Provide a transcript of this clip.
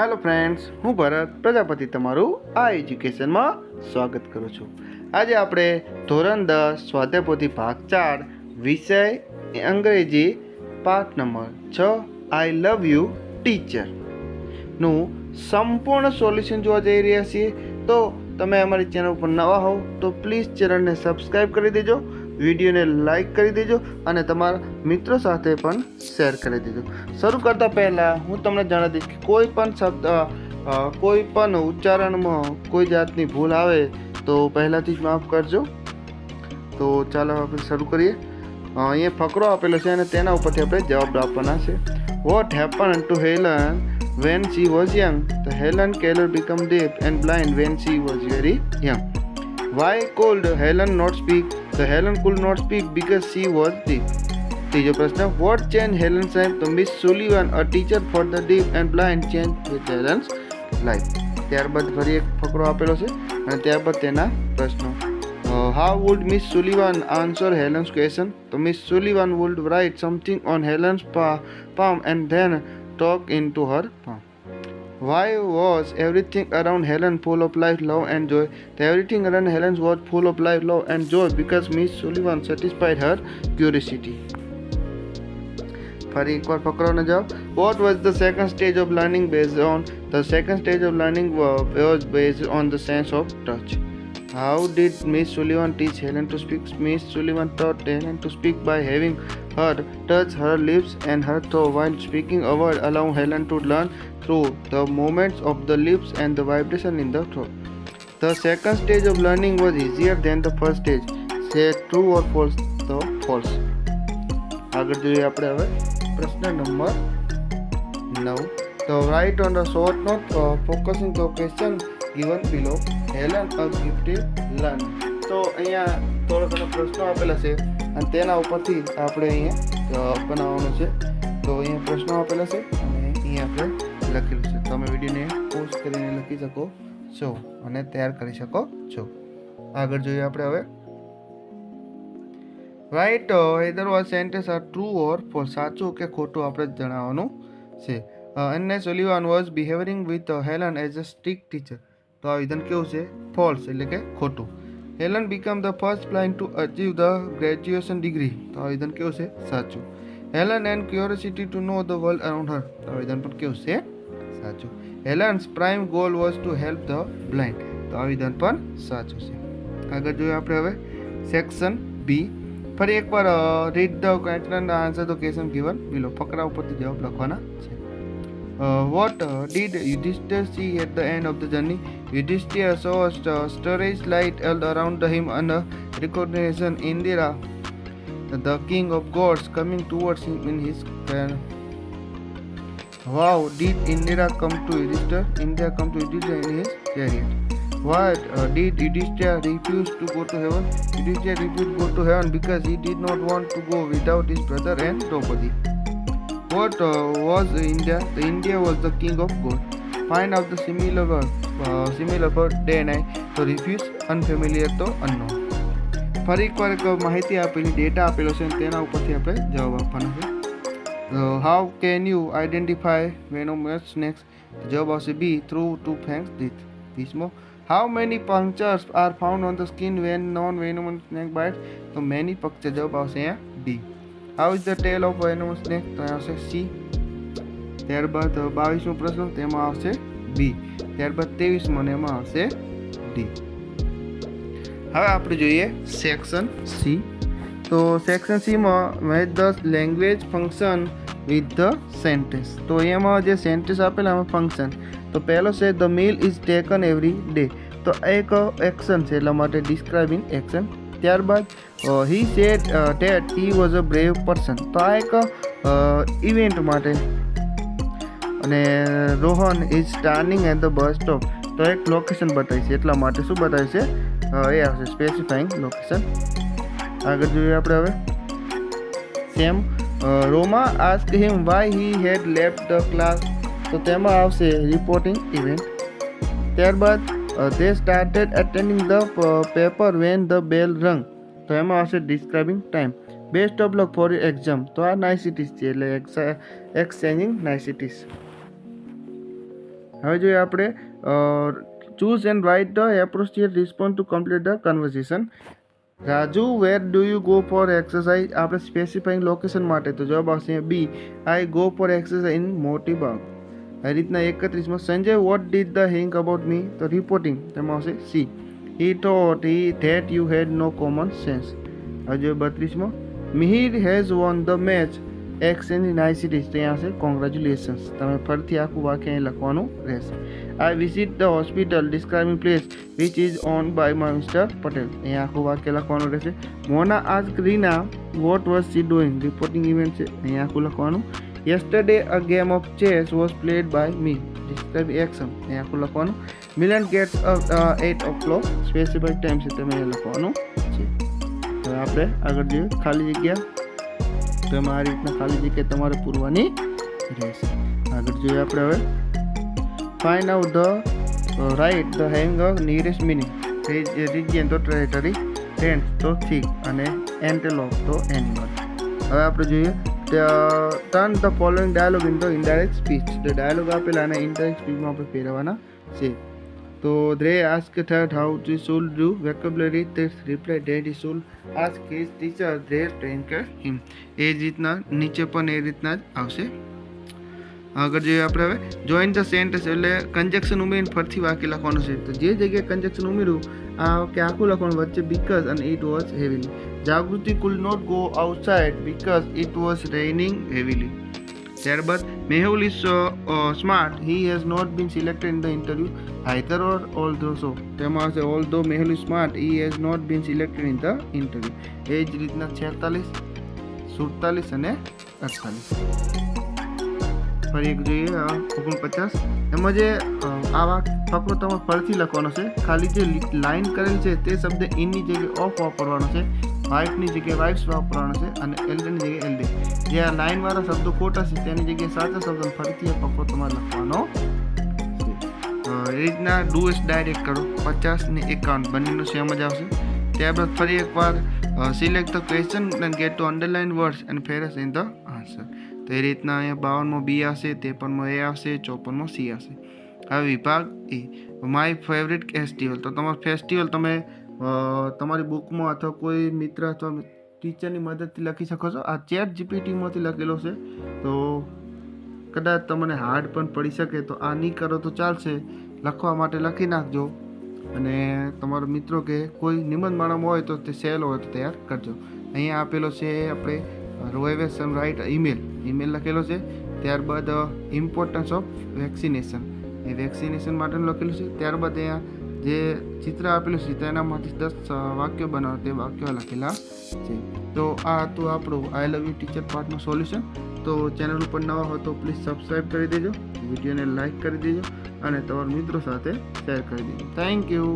Hello friends, હું ભરત, પ્રજાપતિ તમારું આ એજ્યુકેશનમાં સ્વાગત કરું છું. આજે આપણે ધોરણ દસ સ્વાધ્યાયપોથી ભાગ ચાર, વિષય અંગ્રેજી, પાઠ નંબર છ આઈ લવ યુ ટીચરનું સંપૂર્ણ સોલ્યુશન જોવા જઈ રહ્યા છીએ. તો તમે અમારી ચેનલ પર નવા હો તો પ્લીઝ ચેનલને સબસ્ક્રાઈબ કરી દેજો. વિડીયોને લાઈક કરી દેજો અને તમારા મિત્રો સાથે પણ શેર કરી દેજો. શરૂ કરતાં પહેલાં હું તમને જણાવી દઈશ કે કોઈ પણ શબ્દ કોઈ પણ ઉચ્ચારણમાં કોઈ જાતની ભૂલ આવે તો પહેલાંથી જ માફ કરજો. તો ચાલો આપણે શરૂ કરીએ. અહીંયા ફકરો આપેલો છે અને તેના ઉપરથી આપણે જવાબ આપવાના છે. What happen to Helen when she was young? The helen keller became deaf and blind when she was very young. Why could helen not speak the helen could not speak because she was deaf ત્રીજો પ્રશ્ન vote change Helen સાહેબ તો Miss Sullivan a teacher for the deep and blind change with Helen's life ત્યારબાદ ફરી એક ફકરો આપેલો છે અને ત્યારબાદ તેના પ્રશ્નો. How would Miss Sullivan answer Helen's question તો Miss Sullivan would write something on Helen's palm and then talk into her palm. Why was everything around Helen full of life, love, and joy? The everything around Helen was full of life, love, and joy because Miss Sullivan satisfied her curiosity. ફરી એકવાર પકડોને જવાબ what was the second stage of learning base on the second stage of learning was base on the sense of touch how did Miss Sullivan teach Helen to speak Miss Sullivan taught Helen to speak by having her touch her lips and her throat while speaking a word Allow Helen to learn through the movements of the lips and the vibration in the throat. The second stage of learning was easier than the first stage. Say true or false? the false. આગળ જોઈએ આપણે હવે પ્રશ્ન number નવ તો write on the short note focusing the question given below Helen a gifted learn તો અહીંયા થોડા ઘણા પ્રશ્નો આપેલા છે અને તેના ઉપરથી આપણે અહીંયા બનાવવાનું છે. તો અહીંયા પ્રશ્નો આપેલા છે અને અહીંયા આપણે લખેલું છે. તમે વિડીયોને પોસ્ટ કરીને લખી શકો છો અને તૈયાર કરી શકો છો. આગળ જોઈએ આપણે હવે. Right either was sentence are true or for સાચું કે ખોટું આપણે જણાવવાનું છે. અને Sullivan was behaving with Helen as a strict teacher તો આ વિધાન કેવું છે? ફોલ્સ એટલે કે ખોટું. Helen become the first blind to achieve the graduation degree તો આવેદન કેવું છે સાચું Helen and curiosity to know the world around her તો આવેદન પણ કેવું છે સાચું Helen's prime goal was to help the blind તો આવેદન પણ સાચું છે આગળ જોઈએ આપણે હવે સેક્શન બી ફરી એકવાર read the question answer the question given below ફકરા ઉપરથી જવાબ લખવાના છે what did Yudhishthira see at the end of the journey Yudhishthira saw a strange light held around him and recognized Indira, the king of gods, coming towards him in his prayer. Wow, did Indira come to Yudhishthira? Indira come to Yudhishthira in his chariot. Why uh, did Yudhishthira refuse to go to heaven? Yudhishthira refused to go to heaven because he did not want to go without his brother and Draupadi. What uh, was India? The India was the king of gods. Find out the similar word, uh, similar for day and night. તો unknown. ફરી એકવાર એક માહિતી આપેલી data આપેલો છે તેના ઉપરથી આપણે જવાબ આપવાનો છે Uh, how can you identify venomous snakes? જવાબ આવશે B through two fangs teeth. Pismo. How many punctures are found on the skin when non-venomous snake bites? તો many puncture જવાબ આવશે અહીંયા D How is the tail of venomous snake? તો આવશે C ત્યારબાદ બાવીસમો પ્રશ્ન તેમાં આવશે બી. ત્યારબાદ ત્રેવીસમો ને એમાં આવશે ડી. હવે આપણે જોઈએ સેક્શન સી. તો section સીમાં match the language function with the sentence. તો એમાં જે સેન્ટેન્સ આપેલા એમાં ફંક્શન. તો પહેલો છે, the meal is taken every day. તો આ એક એક્શન છે એટલા માટે ડિસ્ક્રાઇબિંગ એક્શન. ત્યારબાદ he said that he was a brave person. તો આ એક ઇવેન્ટ માટે અને Rohan is standing at the bus stop તો એક લોકેશન બતાવી છે. એટલા માટે શું બતાવે છે? એ આવશે. સ્પેસિફાઈંગ લોકેશન આગળ જોઈએ આપણે હવે. Sam Roma ask him why he had left the class તો તેમાં આવશે રિપોર્ટિંગ ઇવેન્ટ ત્યારબાદ તે started attending the paper when the bell rang તો એમાં આવશે describing time best of luck for exam તો આ નાઇસિટીઝ છે. એટલે એક્સચેન્જિંગ નાઇસિટીસ હવે જોઈએ આપણે choose and write the appropriate response to complete the conversation Raju where do you go for exercise આપણે સ્પેસિફાઈંગ લોકેશન માટે. તો જવાબ આવશે B I go for exercise in Moti Baug આ રીતના એકત્રીસમાં Sanjay what did the think about me તો reporting તેમાં આવશે C he thought he that you had no common sense હજુ બત્રીસમાં Mihir has won the match exchange in તો ત્યાં આવશે congratulations તમે ફરીથી આખું વાક્ય અહીં લખવાનું રહેશે. I visit the hospital describing place which is own by my mister Patel અહીંયા આખું વાક્ય લખવાનું રહેશે. મોના આજ Reena what was she doing reporting event છે. અહીંયા આખું લખવાનું. Yesterday a game of chess was played by me describe action અહીંયા આખું લખવાનું. Milan gets eight o'clock specified time છે, તમે લખવાનું છે. હવે આપણે આગળ જોઈએ. ખાલી જગ્યા. તો આ રીતના ખાલી જગ્યા તમારે પૂરવાની રહેશે. આગળ જોઈએ આપણે હવે. Find out the right the hang nearest meaning region તો ટેરેટરી ટેન્ટ તો થીક અને એન્ટેલોપ તો એનિમલ હવે આપણે જોઈએ turn the following dialogue in the indirect speech the dialogue આપેલા અને ઇનડાયરેક્ટ સ્પીચમાં આપણે ફેરવવાના છે. તો they asked her how she should do vocabulary this reply that he should ask his teacher they thank him એ જ રીતના નીચે પણ એ રીતના જ આવશે. આગળ જોઈએ આપણે હવે. જોઈન ધ સેન્ટેન્સ એટલે કન્જેક્શન ઉમેરીને ફરીથી વાક્ય લખવાનું છે. તો જે જગ્યાએ કન્જેક્શન ઉમેર્યું, આ કે આખું લખવાનું વચ્ચે બીકઝ અને it was heavily Jagruti could not go outside because it was raining heavily ત્યારબાદ Mehul is smart he has not been selected in the interview either or though so તેમાં આવશે although Mehul smart he has not been selected in the interview એ જ રીતના છેતાલીસ સુડતાલીસ અને અડતાલીસ ફરી એક જોઈએ ઓગણપચાસ એમાં જે આ આવા ફકરો તમારે ફરીથી લખવાનો છે ખાલી જે લાઈન કરેલ છે તે શબ્દ ઇનની જગ્યાએ ઓફ વાપરવાનો છે વાઇફની જગ્યાએ વાઇફ્સ વાપરવાનો છે અને એલડીની જગ્યાએ એલડી જે આ લાઈનવાળા શબ્દો ખોટા છે તેની જગ્યાએ સાચા શબ્દો ફરીથી આ ફકરો તમારે લખવાનો છે એ રીતના ડુએસ ડાયરેક્ટ કરો. પચાસ ને એકાવન, બંનેનું સેમ જ આવશે. ત્યારબાદ ફરી એકવાર select the question and get to underline words and phrases in the answer તો એ રીતના અહીંયા બાવનમાં બી આવશે, ત્રેપનમો એ આવશે, ચોપનમાં સી આવશે. હવે વિભાગ એ. માય ફેવરેટ ફેસ્ટિવલ તો તમારો ફેસ્ટિવલ તમે તમારી બુકમાં અથવા કોઈ મિત્ર અથવા ટીચરની મદદથી લખી શકો છો. આ ચેટ જીપીટીમાંથી લખેલો છે. તો કદાચ તમને હાર્ડ પણ પડી શકે તો આ નહીં કરો તો ચાલશે. લખવા માટે લખી નાખજો. અને તમારો મિત્રો કે કોઈ નિબંધ હોય તો તે સહેલો હોય તો તૈયાર કરજો. અહીંયા આપેલો છે આપણે રોએવેશન રાઇટ ઈમેલ. ઈમેલ લખેલો છે. ત્યારબાદ ઇમ્પોર્ટન્સ ઓફ વેક્સિનેશન એ વેક્સિનેશન માટેનું લખેલું છે. ત્યારબાદ અહીંયા જે ચિત્ર આપેલું છે, તેનામાંથી દસ વાક્યો બનાવો, તે વાક્યો લખેલા છે. તો આ હતું આપણું આઈ લવ યુ ટીચર પાર્ટનું સોલ્યુશન તો ચેનલ ઉપર નવા હોય તો પ્લીઝ સબસ્ક્રાઈબ કરી દેજો, વિડીયોને લાઇક કરી દેજો અને તમારા મિત્રો સાથે શેર કરી દેજો. Thank you